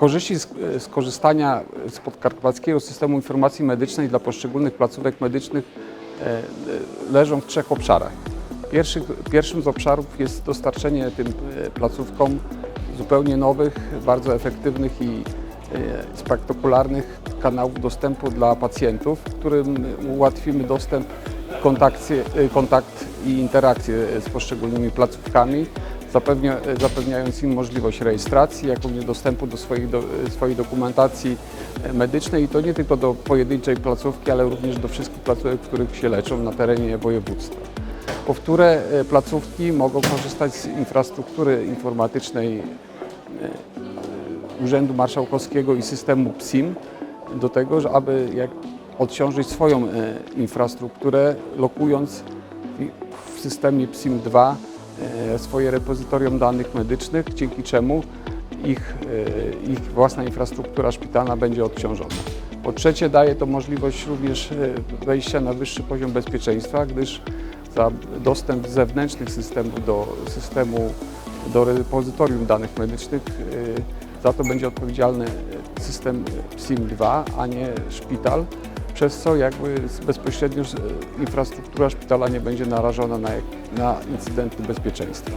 Korzyści z, z podkarpackiego systemu informacji medycznej dla poszczególnych placówek medycznych e, e, leżą w trzech obszarach. Pierwszy, pierwszym z obszarów jest dostarczenie tym e, placówkom zupełnie nowych, bardzo efektywnych i spektakularnych kanałów dostępu dla pacjentów, którym ułatwimy dostęp, kontakt i interakcję z poszczególnymi placówkami, zapewnia, zapewniając im możliwość rejestracji, jak również dostępu do swoich, do swojej dokumentacji medycznej i to nie tylko do pojedynczej placówki, ale również do wszystkich placówek, w których się leczą na terenie województwa. Powtóre e, placówki mogą korzystać z infrastruktury informatycznej e, Urzędu Marszałkowskiego i systemu PSIM do tego, aby jak odciążyć swoją e, infrastrukturę, lokując w systemie PSIM-2 e, swoje repozytorium danych medycznych, dzięki czemu ich, e, ich własna infrastruktura szpitalna będzie odciążona. Po trzecie daje to możliwość również e, wejścia na wyższy poziom bezpieczeństwa, gdyż za dostęp zewnętrznych systemów do systemu, do repozytorium danych medycznych e, za to będzie odpowiedzialny e, system PSIM-2, a nie szpital, przez co jakby bezpośrednio infrastruktura szpitala nie będzie narażona na, na incydenty bezpieczeństwa.